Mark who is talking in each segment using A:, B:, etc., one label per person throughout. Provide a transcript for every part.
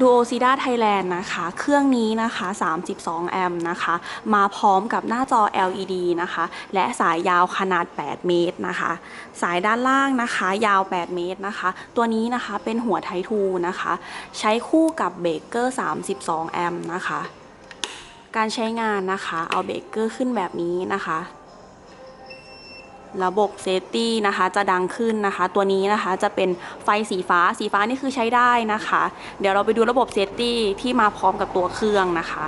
A: Duocida Thailand นะคะ เครื่องนี้นะคะ 32 แอมป์นะคะ มาพร้อมกับหน้าจอ LED นะคะ และสายยาวขนาด 8 เมตรนะคะ สายด้านล่างนะคะ ยาว 8 เมตรนะคะ ตัวนี้นะคะเป็นหัวไททูนะคะ ใช้คู่กับเบรกเกอร์ 32 แอมป์นะคะ การใช้งานนะคะ เอาเบรกเกอร์ขึ้นแบบนี้นะคะ ระบบเซฟตี้นะคะจะดังขึ้นนะคะ ตัวนี้นะคะจะเป็นไฟสีฟ้าสีฟ้านี่คือใช้ได้นะคะ เดี๋ยวเราไปดูระบบเซฟตี้ที่มาพร้อมกับตัวเครื่องนะคะ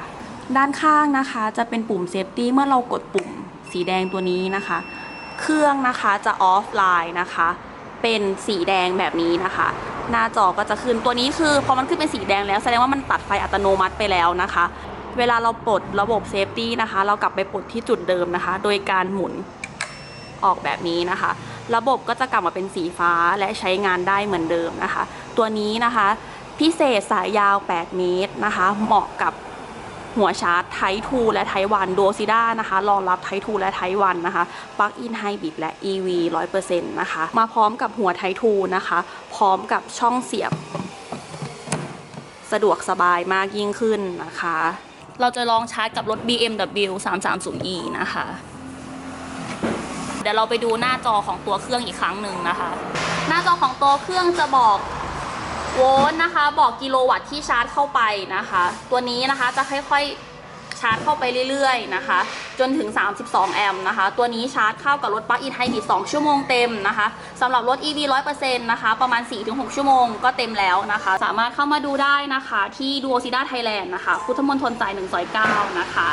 A: ด้านข้างนะคะจะเป็นปุ่มเซฟตี้เมื่อเรากดปุ่มสีแดงตัวนี้นะคะ เครื่องนะคะจะออฟไลน์นะคะ เป็นสีแดงแบบนี้นะคะ หน้าจอก็จะขึ้นตัวนี้คือพอมันขึ้นเป็นสีแดงแล้วแสดงว่ามันตัดไฟอัตโนมัติไปแล้วนะคะ เวลาเราปลดระบบเซฟตี้นะคะ เรากลับไปปลดที่จุดเดิมนะคะ โดยการหมุน ออกแบบนี้นะคะ ระบบก็จะกลับมาเป็นสีฟ้าและใช้งานได้เหมือนเดิมนะคะ ตัวนี้นะคะพิเศษสายยาว 8 เมตรนะคะ เหมาะกับหัวชาร์จไททูและไทวันโดซิด้านะคะรองรับไททูและไทวันนะคะปลั๊กอินไฮบริดและ EV 100%นะคะ มาพร้อมกับหัวไททูนะคะ พร้อมกับช่องเสียบ สะดวกสบายมากยิ่งขึ้นนะคะ เราจะลองชาร์จกับรถ BMW 330e นะคะ เดี๋ยวเราไปดูหน้าจอของตัวเครื่องอีกครั้งหนึ่งนะคะ หน้าจอของตัวเครื่องจะบอกโวลต์นะคะ บอกกิโลวัตต์ที่ชาร์จเข้าไปนะคะ ตัวนี้นะคะจะค่อยๆชาร์จเข้าไปเรื่อยๆนะคะ จนถึง 32 แอมป์นะคะ ตัวนี้ชาร์จเข้ากับรถปลั๊กอินไฮบริด2ชั่วโมงเต็มนะคะสำหรับรถ EV 100%นะคะ ประมาณ 4-6 ชั่วโมงก็เต็มแล้วนะคะ สามารถเข้ามาดูได้นะคะ ที่ Duocida Thailand นะคะ พุทธมณฑลสาย1ซอย9นะคะ